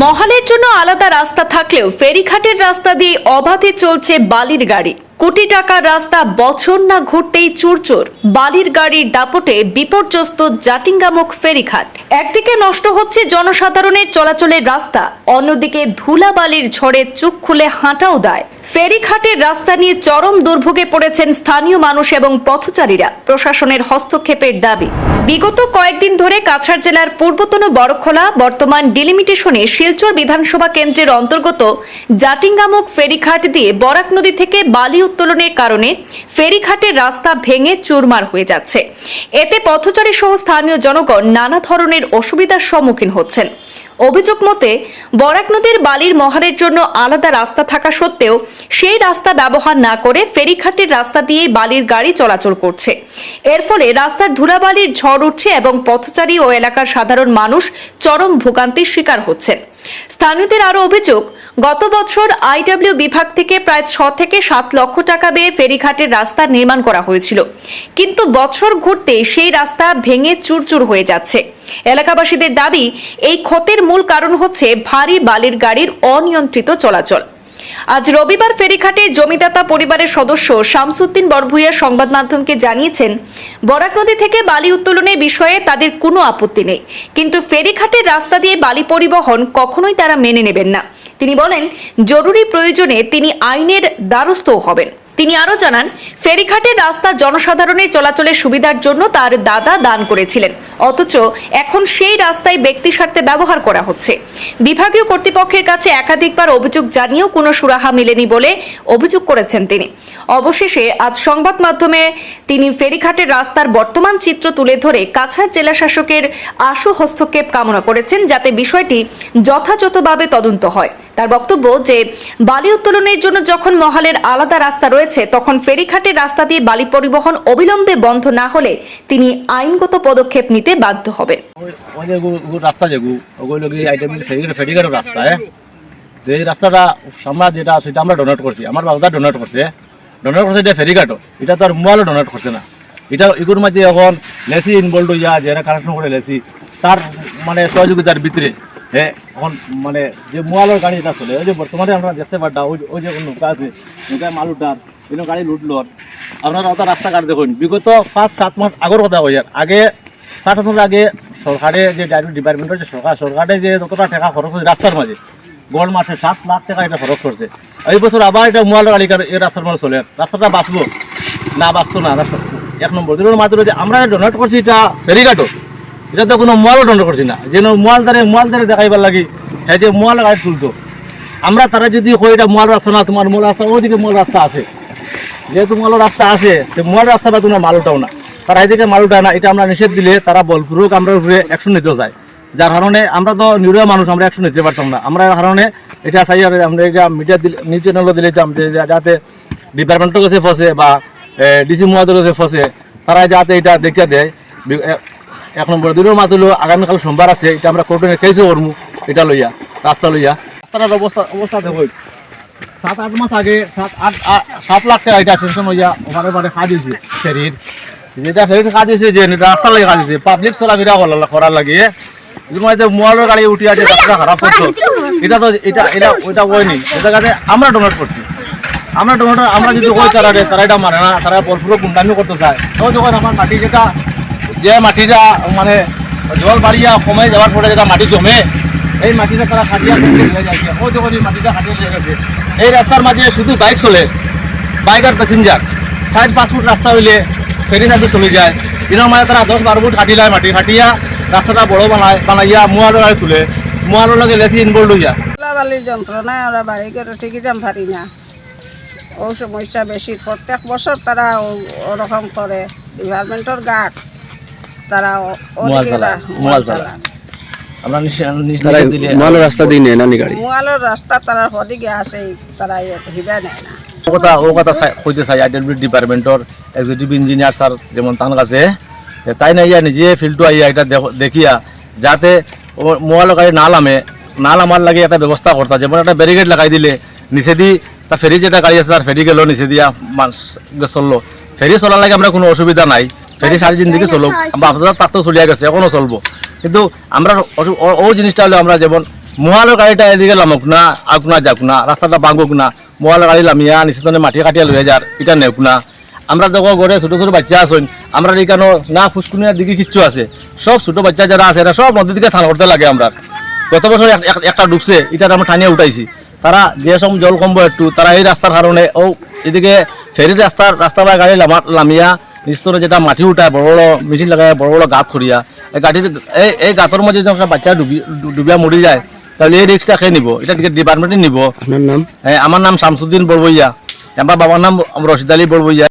মহালের জন্য আলাদা রাস্তা থাকলেও ফেরিঘাটের রাস্তা দিয়ে অবাধে চলছে বালির গাড়ি। কোটি টাকার রাস্তা বছর না ঘুরতেই চুরচুর। বালির গাড়ির দাপটে বিপর্যস্ত জাটিঙ্গামুখ ফেরিঘাট। একদিকে নষ্ট হচ্ছে জনসাধারণের চলাচলের রাস্তা, অন্যদিকে ধুলা বালির ঝড়ে চোখ খুলে হাঁটাও দেয়। ফেরিঘাটের রাস্তা নিয়ে চরম দুর্ভোগে পড়েছেন স্থানীয় মানুষ এবং পথচারীরা। প্রশাসনের হস্তক্ষেপের দাবি। বিগত কয়েকদিন ধরে কাছাড় জেলার পূর্বতন বড়খোলা, বর্তমান ডিলিমিটেশনে শিলচর বিধানসভা কেন্দ্রের অন্তর্গত জাটিঙ্গামুখ ফেরিঘাট দিয়ে বরাক নদী থেকে বালি উত্তোলনের কারণে ফেরিঘাটের রাস্তা ভেঙে চুরমার হয়ে যাচ্ছে। এতে পথচারী সহ স্থানীয় জনগণ নানা ধরনের অসুবিধার সম্মুখীন হচ্ছেন। অভিযোগ মতে, বরাক নদীর বালির মহারের জন্য আলাদা রাস্তা থাকা সত্ত্বেও সেই রাস্তা ব্যবহার না করে ফেরিঘাটের রাস্তা দিয়ে বালির গাড়ি চলাচল করছে। এর ফলে রাস্তার ধুলাবালির ঝড় উঠছে এবং পথচারী ও এলাকার সাধারণ মানুষ চরম ভোগান্তির শিকার হচ্ছেন। স্থানীয়দের আরও অভিযোগ গত বছর আইডব্লিউ বিভাগ থেকে প্রায় ছ থেকে সাত লক্ষ টাকা ব্যয়ে ফেরিঘাটের রাস্তা নির্মাণ করা হয়েছিল। কিন্তু বছর ঘুরতে সেই রাস্তা ভেঙে চুরচুর হয়ে যাচ্ছে। এলাকাবাসীদের দাবি, এই ক্ষতের মূল কারণ হচ্ছে ভারী বালির গাড়ির অনিয়ন্ত্রিত চলাচল। আজ রবিবার ফেরিঘাটে জমিদাতা পরিবারের সদস্য শামসুদ্দিন বরভুইয়া সংবাদ মাধ্যমকে জানিয়েছেন, বরাক নদী থেকে বালি উত্তোলনের বিষয়ে তাদের কোনো আপত্তি নেই। কিন্তু ফেরিঘাটের রাস্তা দিয়ে বালি পরিবহন কখনোই তারা মেনে নেবেন না। তিনি বলেন, জরুরি প্রয়োজনে তিনি আইনের দ্বারস্থও হবেন। তিনি আরও জানান ফেরিঘাটের রাস্তা জনসাধারণের চলাচলের সুবিধার জন্য তার দাদা দান করেছিলেন। অথচ এখন সেই রাস্তায় ব্যক্তি স্বার্থে ব্যবহার করা হচ্ছে। বিভাগীয় কর্তৃপক্ষের কাছে একাধিকবার অভিযোগ জানিয়েও কোনো সুরাহা মেলেনি বলে অভিযোগ করেছেন তিনি। অবশেষে আজ সংবাদ মাধ্যমে তিনি ফেরিঘাটের রাস্তার বর্তমান চিত্র তুলে ধরে কাছাড় জেলা শাসকের আশু হস্তক্ষেপ কামনা করেছেন, যাতে বিষয়টি যথাযথভাবে তদন্ত হয়। তার বক্তব্য যে, বালি উত্তোলনের জন্য যখন মহালের আলাদা রাস্তা রয়েছে, তখন ফেরিঘাটের রাস্তা দিয়ে বালি পরিবহন অবিলম্বে বন্ধ না হলে তিনি আইনগত পদক্ষেপ নিতে বাধ্য গু রাস্তা যে রাস্তাটা আমরা যেটা সেটা আমরা ডোনেট করছি। আমার বাবা ডোনেট করছে ডোনেট করছে এটা ফেরিঘাটও। এটা তো আর মোবাইলও ডোনেট করছে না। এটা এগুলোর মধ্যে এখন লেসি ইনভলভ হইয়া যারা কানেকশন করে লেসি, তার মানে সহযোগিতার ভিতরে এখন মানে যে মোবাইলের গাড়ি এটা চলে, ওই যে বর্তমানে আমরা দেখতে পারটা, ওই ওই যে নৌকা আছে নৌকায় মাল উঠার এরকম গাড়ি লুটলোর আপনারা ওটা রাস্তাঘাট দেখুন। বিগত পাঁচ, সাত মাস আগের কথা হয়ে আগে সাত মাস আগে সরকারে যে ডাইরেক্ট ডিপার্টমেন্টের যে সরকার সরকারে যে যতটা টাকা খরচ হয়েছে রাস্তার মাঝে গড় মাসে সাত লাখ টাকা এটা খরচ করছে। এই বছর আবার এটা মোয়াল গাড়ি এই রাস্তার মধ্যে চলে রাস্তাটা বাঁচবো? না, বাঁচতো না এক নম্বর। দুই মাত্র যে আমরা ডোনেট করছি এটা ফেরিঘাটও। এটা তো কোনো মোয়ালও ডোনেট করছি না। যেন মোয়াল দ্বারে দেখাইবার লাগি হ্যাঁ যে মোয়াল গাড়ি তুলতো আমরা তারা যদি কই এটা মোয়াল রাস্তা না, তোমার মোয়াল রাস্তা, ওইদিকে মোয়াল রাস্তা আছে। যেহেতু মোয়াল রাস্তা আছে মোয়াল রাস্তা বা তোমার মাল উঠাও না। তারা এদিকে মাল উঠায় না, এটা আমরা নিষেধ দিলে তারা বলপূর্বক আমরা উপরে অ্যাকশন নিতে যায় যার কারণে আমরা তো নিরীহ মানুষ, আমরা অ্যাকশন নিতে পারতাম না। আমরা কারণে এটা চাই আমরা এটা মিডিয়া দিলে নিউজ চ্যানেলও দিলে যাতে ডিপার্টমেন্টের কাছে ফসে বা ডিসি মহাদের কাছে ফসে, তারা যাতে এটা দেখিয়ে দেয়। এক নম্বর দুই নম্বর মাত্র আগামীকাল সোমবার আছে, এটা আমরা কোর্টে কেসও করব এটা লইয়া, রাস্তা লইয়া। রাস্তার অবস্থা অবস্থা দেখো সাত আট মাস আগে সাত আট সাত লাখ টাকা এটা সেকশন হইয়া ওখানে মানে কাজ হয়েছে, ফেরির। যেটা ফেরির কাজ হয়েছে যে রাস্তা লাগে কাজ হয়েছে পাবলিক চলাফেরা করার- লাগে। মোয়ালের গাড়ি উঠে আছে রাস্তা খারাপ করতো এটা তো এটা এটা ওইটা হয়নি এটা কাছে আমরা ডোনেট করছি। আমরা ডোনেট আমরা যদি কই তারা তারা এটা মানে না তারা বলপুরো গুন্ডামি করতে চায়। তো যখন আমার মাটি যেটা যে মাটিটা মানে জল বাড়িয়া কমে যাওয়ার পরে যেটা মাটি জমে, এই মাটিটা তারা খাটিয়া ও যখন এই মাটিটা খাটিয়ে এই রাস্তার মাঝে শুধু বাইক চলে, বাইক আর প্যাসেঞ্জার সাইড পাঁচ ফুট রাস্তা হইলে ফেরি সাইডে চলে যায়। দিনের মাঝে তারা দশ বারো ফুট খাটিলায় মাটি। খাটিয়া রাস্তাটা বড় বানায় বানাইয়া মোয়ার গাড়ি তুলে মোয়ারের লগে লেসি ইনভলভ হইয়া বালির যন্ত্রণায় আমরা বাড়ি করে ঠিকই না। ও সমস্যা বেশি প্রত্যেক বছর তারা ওরকম করে ডিপার্টমেন্টের গার্ড তারা মোয়াল। চালায়। আমরা নিশ্চয় তারা দিলে মালো রাস্তা দিয়ে নেয় নানি গাড়ি? মোয়ালের রাস্তা তারা ওদিকে আসে তারা হিদা নেয় না। ও কথা ও কথা কইতে চাই আইডেন্টি ডিপার্টমেন্টর এক্সিকিউটিভ ইঞ্জিনিয়ার স্যার যেমন তার কাছে তাই না ইয়া নিজে ফিল্ডটো আইয়া এটা দেখ- দেখিয়া যাতে মোবাইল গাড়ি না নামে না নামার লাগে একটা ব্যবস্থা করতা। যেমন একটা ব্যারিকেড লাগাই দিলে নিচে দি তার ফেরি যেটা গাড়ি আছে তার ফেরি গেল নিচে দিয়া মানুষ চলল। ফেরি চলার লাগে আমরা কোনো অসুবিধা নাই। ফেরি সারি জিন্দিগি চলো বা আপনার তার তো চলিয়া গেছে এখনও চলবো। কিন্তু আমরা ও- জিনিসটা হলে আমরা যেমন মহালের গাড়িটা এদিকে লামুক না আগুক না যাক না রাস্তাটা ভাঙুক না মহালের গাড়ি লামিয়া নিশ্চিত মাটি কাটিয়া লইয়া যার এটা নেওক না। আমরা দেখো ঘরে ছোট ছোট বাচ্চা আছেন আমরা এখানে না ফুসকুনিয়া দিকে কিচ্ছু আছে। সব ছোট বাচ্চা যারা আছে এরা সব নদীর দিকে স্নান করতে লাগে আমরা। গত বছর এক- এক- একটা ডুবছে এটা আমরা টানিয়ে উঠাইছি। তারা যে সব জল কমবো একটু তারা এই রাস্তার কারণে ও এদিকে ফেরি রাস্তার রাস্তা বা গাড়ি লামা- লামিয়া নিস্তরে যেটা মাটি উঠায় বড় বড় মেশিন লাগায় বড় বড় গাঁত খরিয়া এই গাঁটির এই এই গাঁতর মধ্যে যখন একটা বাচ্চা ডুবি ডুবিয়া মরি যায় তাহলে এই রিক্সটা খেয়ে নিব। এটা ডিপার্টমেন্টে নিব। আমার নাম? শামসুদ্দিন বড়বইয়া আমার বাবার নাম রশিদ আলী বড়বইয়া